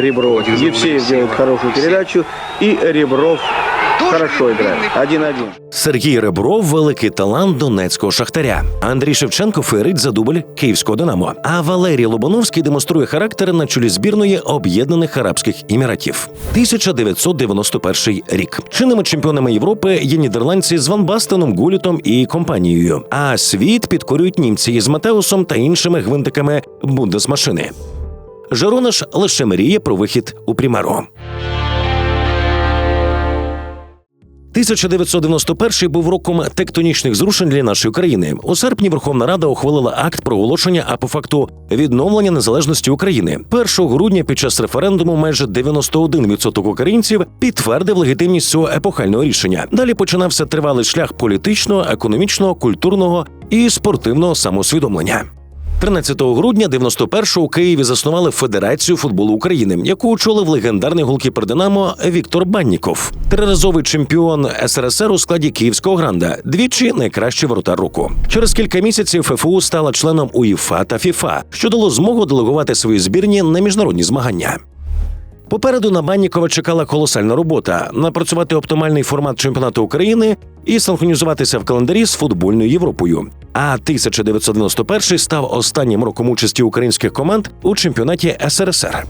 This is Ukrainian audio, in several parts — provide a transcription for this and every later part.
Ребров. Евсеев делает хорошую передачу. И Ребров хорошо играет. 1-1. Сергій Ребров великий талант донецького шахтаря. Андрій Шевченко феерить за дубль київського Динамо. А Валерій Лобановський демонструє характер на чолі збірної Об'єднаних Арабських Еміратів. 1991 рік. Чинними чемпіонами Європи є нідерландці з Ван Бастеном, Гулітом і компанією. А світ підкорюють німці із Матеусом та іншими гвинтиками бундесмашини. Жерона ж лише мріє про вихід у Прімеро. 1991 був роком тектонічних зрушень для нашої країни. У серпні Верховна Рада ухвалила акт проголошення, а по факту відновлення незалежності України. 1 грудня під час референдуму майже 91% українців підтвердив легітимність цього епохального рішення. Далі починався тривалий шлях політичного, економічного, культурного і спортивного самоусвідомлення. 13 грудня 91-го у Києві заснували Федерацію футболу України, яку очолив легендарний голкіпер Динамо Віктор Банніков, триразовий чемпіон СРСР у складі Київського гранда, двічі найкращий воротар року. Через кілька місяців ФФУ стала членом УЄФА та ФІФА, що дало змогу делегувати свої збірні на міжнародні змагання. Попереду на Баннікова чекала колосальна робота напрацювати оптимальний формат чемпіонату України і синхронізуватися в календарі з футбольною Європою. А 1991 став останнім роком участі українських команд у чемпіонаті СРСР.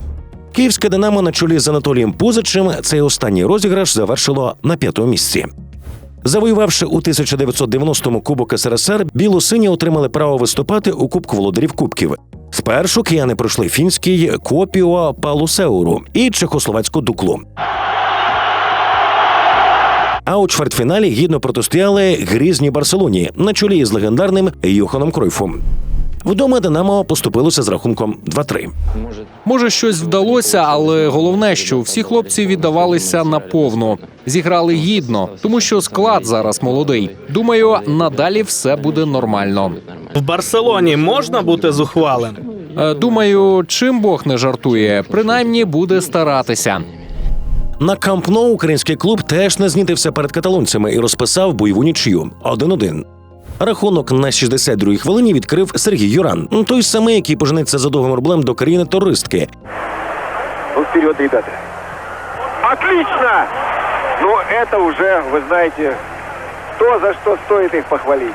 Київське Динамо на чолі з Анатолієм Пузичем цей останній розіграш завершило на п'ятому місці. Завоювавши у 1990-му Кубок СРСР, біло-сині отримали право виступати у Кубку володарів Кубків. Спершу кияни пройшли фінський Копіо Палусеуру і чехословацьку дуклу. А у чвертьфіналі гідно протистояли грізні Барселоні на чолі із легендарним Йоханом Кройфом. Вдома Динамо поступилося з рахунком 2-3. Може, щось вдалося, але головне, що всі хлопці віддавалися наповну, зіграли гідно, тому що склад зараз молодий. Думаю, надалі все буде нормально. В Барселоні можна бути зухвалим? Е, Думаю, чим Бог не жартує, принаймні буде старатися. На Камп Ноу український клуб теж не знітився перед каталонцями і розписав бойову нічию 1-1. Рахунок на 62-й хвилині відкрив Сергій Юран, той самий, який поженеться за довгим рублем до країни терористки. Ну, вперед, ребята. Отлично! Ну, это уже, вы знаете, то, за что стоит их похвалить.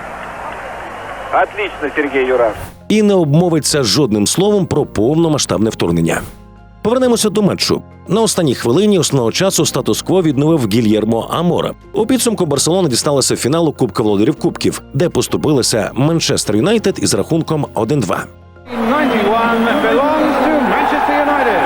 Отлично, Сергей Юраш. і не обмовиться жодним словом про повномасштабне вторгнення. Повернемося до матчу. На останній хвилині основного часу статус-кво відновив Гільєрмо Амора. У підсумку Барселона дісталася фіналу Кубка володарів Кубків, де поступилися Манчестер Юнайтед із рахунком 1-2. 91 belongs to Manchester United.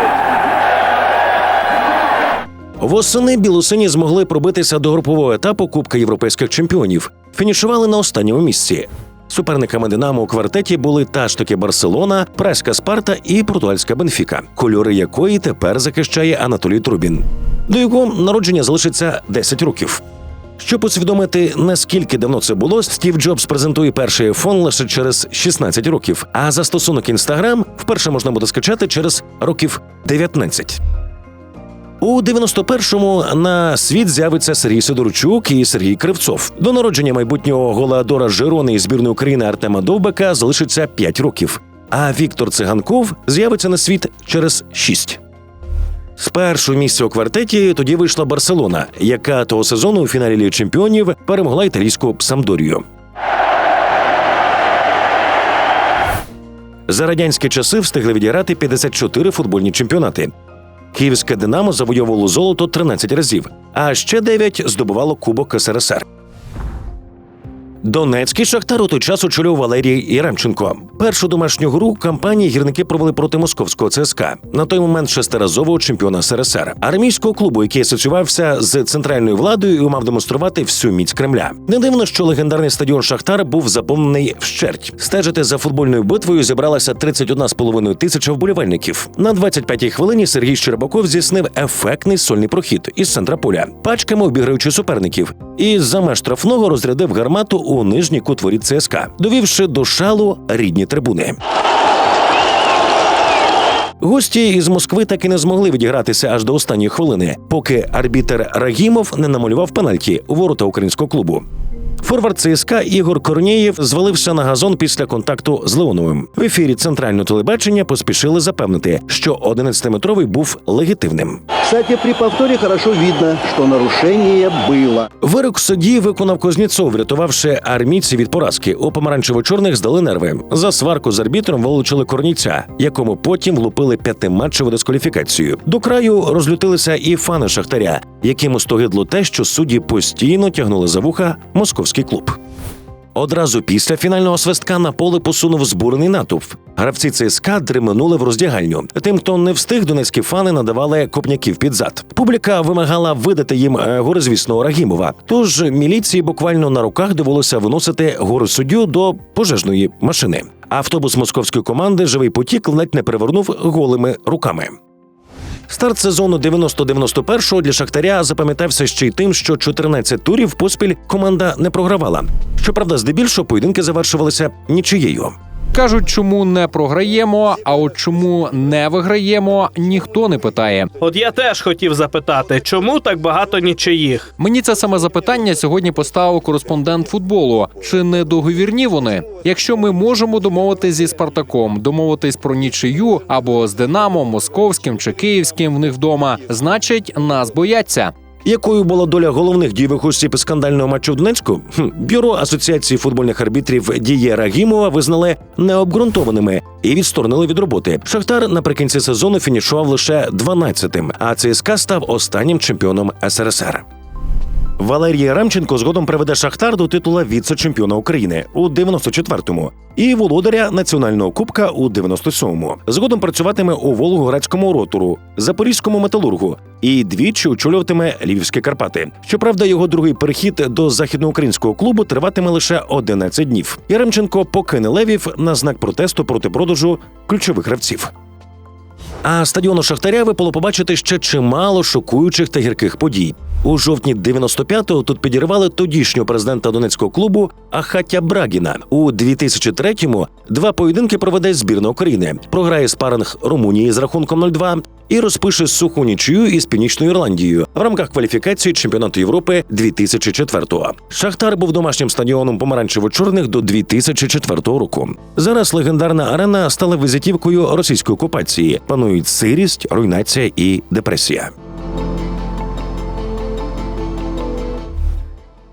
Восени білосині змогли пробитися до групового етапу Кубка європейських чемпіонів. Фінішували на останньому місці. Суперниками Динамо у квартеті були та ж таки Барселона, Преська Спарта і португальська Бенфіка, кольори якої тепер захищає Анатолій Трубін. До його народження залишиться 10 років. Щоб усвідомити, наскільки давно це було, Стів Джобс презентує перший iPhone лише через 16 років, а застосунок Instagram вперше можна буде скачати через років 19. У 91-му на світ з'явиться Сергій Сидорчук і Сергій Кривцов. До народження майбутнього голеадора Жирони і збірної України Артема Довбека залишиться 5 років. А Віктор Циганков з'явиться на світ через 6. З першого місця у квартеті тоді вийшла Барселона, яка того сезону у фіналі Ліги Чемпіонів перемогла італійську Самдорію. За радянські часи встигли відіграти 54 футбольні чемпіонати. Київське Динамо завойовувало золото 13 разів, а ще 9 здобувало Кубок СРСР. Донецький шахтар у той час очолював Валерій Яремченко. Першу домашню гру кампанії гірники провели проти московського ЦСКА. На той момент шестиразового чемпіона СРСР, армійського клубу, який асоціювався з центральною владою і мав демонструвати всю міць Кремля. Не дивно, що легендарний стадіон Шахтар був заповнений вщерть. Стежити за футбольною битвою зібралася 31,5 тисяча вболівальників. На 25-й хвилині Сергій Щербаков здійснив ефектний сольний прохід із центра поля, пачками обіграючи суперників, і за меж штрафного розрядив гармату у нижній кут воріт ЦСКА, довівши до шалу рідні трибуни. Гості із Москви так і не змогли відігратися аж до останньої хвилини, поки арбітер Рагімов не намалював пенальті у ворота українського клубу. Форвард ЦСКА Ігор Корнієв звалився на газон після контакту з Леоновим. В ефірі центрального телебачення поспішили запевнити, що 11-метровий був легітимним. Кстати, при повторе хорошо видно, что нарушение было. Вирок судді виконав Кузнєцов, врятувавши армійці від поразки. У помаранчево-чорних здали нерви. За сварку з арбітром вилучили корніця, якому потім влупили п'ятиматчеву дискваліфікацію. До краю розлютилися і фани Шахтаря, яким остогидло те, що судді постійно тягнули за вуха московський клуб. Одразу після фінального свистка на поле посунув збурений натовп. Гравці ЦСКА дременули в роздягальню. Тим, хто не встиг, донецькі фани надавали копняків під зад. Публіка вимагала видати їм е, горизвісного Рагімова. Тож міліції буквально на руках довелося виносити гору суддю до пожежної машини. Автобус московської команди живий потік ледь не перевернув голими руками. Старт сезону 90-91 для Шахтаря запам'ятався ще й тим, що 14 турів поспіль команда не програвала. Щоправда, здебільшого поєдинки завершувалися нічиєю. Кажуть, чому не програємо, а от чому не виграємо, ніхто не питає. От я теж хотів запитати, чому так багато нічиїх? Мені це саме запитання сьогодні поставив кореспондент футболу. Чи не договірні вони? Якщо ми можемо домовитись зі Спартаком, домовитись про нічию або з Динамо, московським чи київським в них вдома, значить нас бояться. Якою була доля головних дієвих осіб скандального матчу в Донецьку? Хм, Бюро Асоціації футбольних арбітрів Діє Рагімова визнали необґрунтованими і відсторонили від роботи. Шахтар наприкінці сезону фінішував лише 12-тим, а ЦСКА став останнім чемпіоном СРСР. Валерій Ремченко згодом приведе Шахтар до титула віце-чемпіона України у 94-му і володаря національного кубка у 97-му. Згодом працюватиме у Волгоградському ротору, Запорізькому металургу і двічі очолюватиме Львівські Карпати. Щоправда, його другий перехід до західноукраїнського клубу триватиме лише 11 днів. Яремченко покине Левів на знак протесту проти продажу ключових гравців. А стадіону Шахтаря випало побачити ще чимало шокуючих та гірких подій. У жовтні 95-го тут підірвали тодішнього президента донецького клубу Ахатя Брагіна. У 2003-му два поєдинки проведе збірна України. Програє спаринг Румунії з рахунком 0-2 і розпише суху нічию із Північною Ірландією в рамках кваліфікації чемпіонату Європи 2004-го. Шахтар був домашнім стадіоном помаранчево-чорних до 2004 року. Зараз легендарна арена стала візитівкою російської окупації. Панують сирість, руйнація і депресія.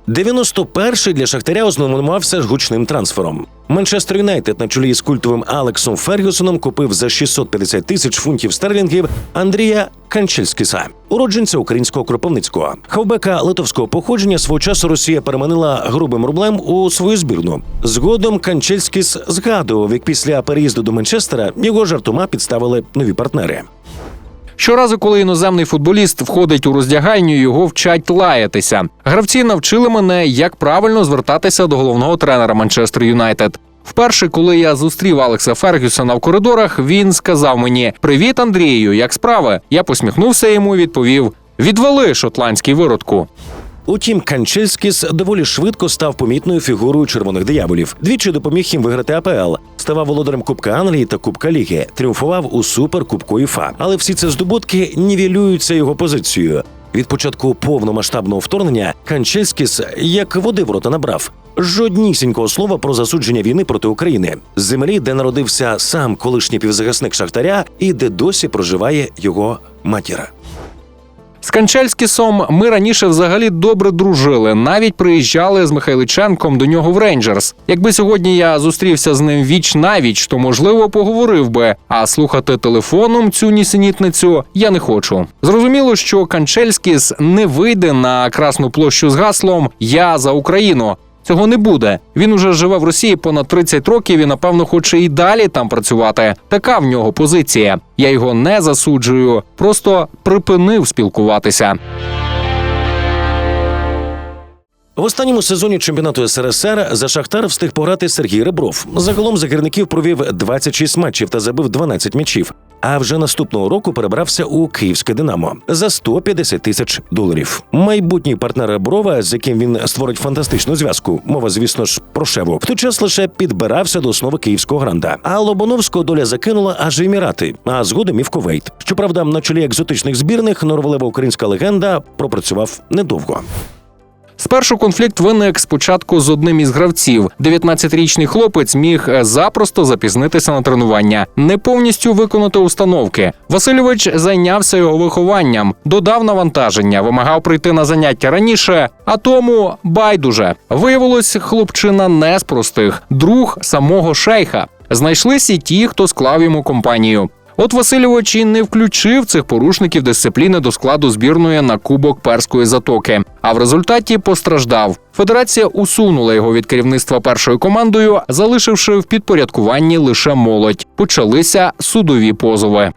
91-й для Шахтаря ознаменувався ж гучним трансфером. Манчестер Юнайтед на чолі з культовим Алексом Фергюсоном купив за 650 тисяч фунтів стерлінгів Андрія Канчельскіса, уродженця українського кропивницького. Хавбека литовського походження свого часу Росія переманила грубим рублем у свою збірну. Згодом Канчельскіс згадував, як після переїзду до Манчестера його жартома підставили нові партнери. Щоразу, коли іноземний футболіст входить у роздягальню, його вчать лаятися. Гравці навчили мене, як правильно звертатися до головного тренера Манчестер Юнайтед. Вперше, коли я зустрів Алекса Фергюсона в коридорах, він сказав мені: Привіт, Андрію, як справи? Я посміхнувся йому і відповів: Відвали шотландський виродку. Утім, Канчельскіс доволі швидко став помітною фігурою червоних дияволів. Двічі допоміг їм виграти АПЛ, ставав володарем Кубка Англії та Кубка Ліги, тріумфував у суперкубку УЄФА. Але всі ці здобутки нівелюються його позицією. Від початку повномасштабного вторгнення Канчельскіс як води в рота набрав. Жоднісінького слова про засудження війни проти України землі, де народився сам колишній півзахисник Шахтаря, і де досі проживає його матір. З Канчельськісом ми раніше взагалі добре дружили. Навіть приїжджали з Михайличенком до нього в Рейнджерс. Якби сьогодні я зустрівся з ним віч навіч, то можливо поговорив би. А слухати телефоном цю нісенітницю я не хочу. Зрозуміло, що Канчельськіс не вийде на красну площу з гаслом Я за Україну. Цього не буде. Він уже живе в Росії понад 30 років і, напевно, хоче і далі там працювати. Така в нього позиція. Я його не засуджую, просто припинив спілкуватися. В останньому сезоні чемпіонату СРСР за Шахтар встиг пограти Сергій Ребров. Загалом за гірників провів 26 матчів та забив 12 м'ячів. А вже наступного року перебрався у Київське Динамо за 150 тисяч доларів. Майбутній партнер Реброва, з яким він створить фантастичну зв'язку. Мова, звісно ж, про Шеву. В той час лише підбирався до основи київського гранда. А Лобановського доля закинула аж Емірати, а згодом і в Ковейт. Щоправда, на чолі екзотичних збірних норвелева українська легенда пропрацював недовго. Спершу конфлікт виник спочатку з одним із гравців. 19-річний хлопець міг е, запросто запізнитися на тренування, не повністю виконати установки. Васильович зайнявся його вихованням, додав навантаження, вимагав прийти на заняття раніше, а тому байдуже. Виявилось, хлопчина не з простих, друг самого шейха. Знайшлись і ті, хто склав йому компанію. От Васильович і не включив цих порушників дисципліни до складу збірної на Кубок Перської затоки, а в результаті постраждав. Федерація усунула його від керівництва першою командою, залишивши в підпорядкуванні лише молодь. Почалися судові позови.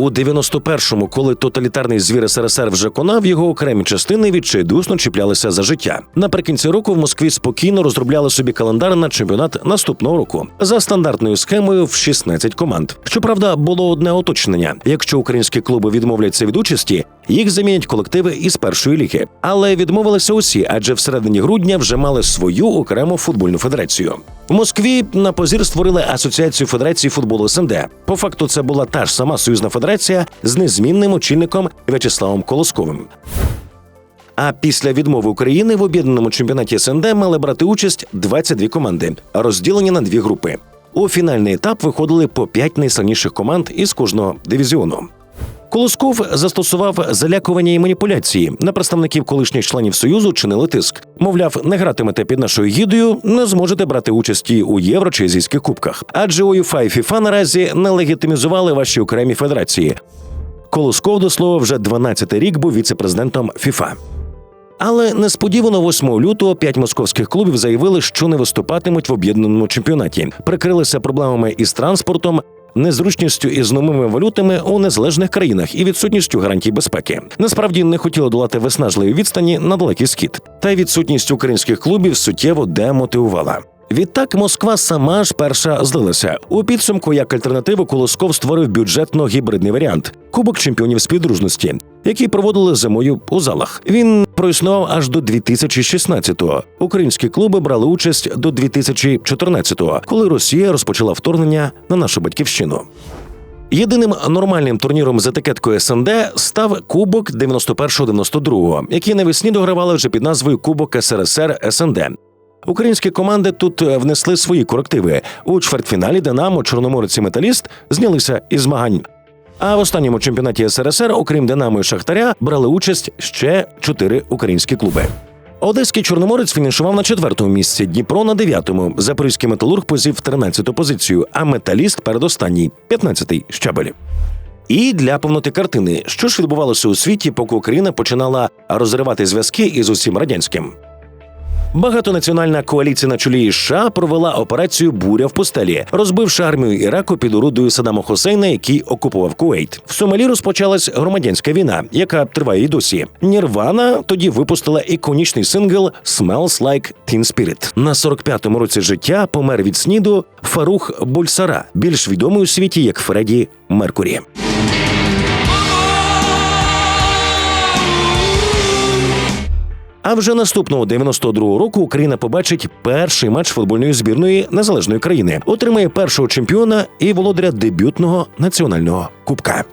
У 91-му, коли тоталітарний звір СРСР вже конав, його окремі частини відчайдусно чіплялися за життя. Наприкінці року в Москві спокійно розробляли собі календар на чемпіонат наступного року за стандартною схемою в 16 команд. Щоправда, було одне уточнення: якщо українські клуби відмовляться від участі, їх замінять колективи із першої ліги. Але відмовилися усі, адже всередині грудня вже мали свою окрему футбольну федерацію. В Москві на позір створили асоціацію федерації футболу СНД. По факту, це була та ж сама союзна федерація з незмінним очільником В'ячеславом Колосковим. А після відмови України в об'єднаному чемпіонаті СНД мали брати участь 22 команди, розділені на дві групи. У фінальний етап виходили по п'ять найсильніших команд із кожного дивізіону. Колосков застосував залякування і маніпуляції. На представників колишніх членів союзу чинили тиск. Мовляв, не гратимете під нашою гідою, не зможете брати участі у євро чи азійських кубках. Адже УЄФА і ФІФА наразі не легітимізували ваші окремі федерації. Колосков, до слова, вже 12-й рік був віце-президентом ФІФА. Але несподівано 8 лютого п'ять московських клубів заявили, що не виступатимуть в об'єднаному чемпіонаті. Прикрилися проблемами із транспортом. Незручністю із новими валютами у незалежних країнах і відсутністю гарантій безпеки насправді не хотіло долати виснажливі відстані на далекий схід, та й відсутність українських клубів суттєво демотивувала. Відтак Москва сама ж перша злилася. У підсумку як альтернативу Колосков створив бюджетно-гібридний варіант Кубок чемпіонів співдружності, який проводили зимою у залах. Він проіснував аж до 2016-го. Українські клуби брали участь до 2014-го, коли Росія розпочала вторгнення на нашу батьківщину. Єдиним нормальним турніром з етикеткою СНД став Кубок 91-92, який навесні догравали вже під назвою Кубок СРСР СНД. Українські команди тут е, внесли свої корективи. У чвертьфіналі Динамо, Чорноморець і Металіст знялися із змагань. А в останньому чемпіонаті СРСР, окрім Динамо і Шахтаря, брали участь ще чотири українські клуби. Одеський чорноморець фінішував на четвертому місці, Дніпро на дев'ятому. Запорізький металург позів 13-ту позицію, а металіст передостанній 15-й щабель. І для повноти картини, що ж відбувалося у світі, поки Україна починала розривати зв'язки із усім радянським. Багатонаціональна коаліція на чолі із США провела операцію Буря в пустелі, розбивши армію Іраку під орудою Саддама Хусейна, який окупував Кувейт. В Сомалі розпочалась громадянська війна, яка триває й досі. Нірвана тоді випустила іконічний сингл «Smells Like Teen Spirit». На 45-му році життя помер від сніду Фарух Бульсара, більш відомий у світі як Фредді Меркурі. А вже наступного 92-го року Україна побачить перший матч футбольної збірної незалежної країни, отримає першого чемпіона і володаря дебютного національного кубка.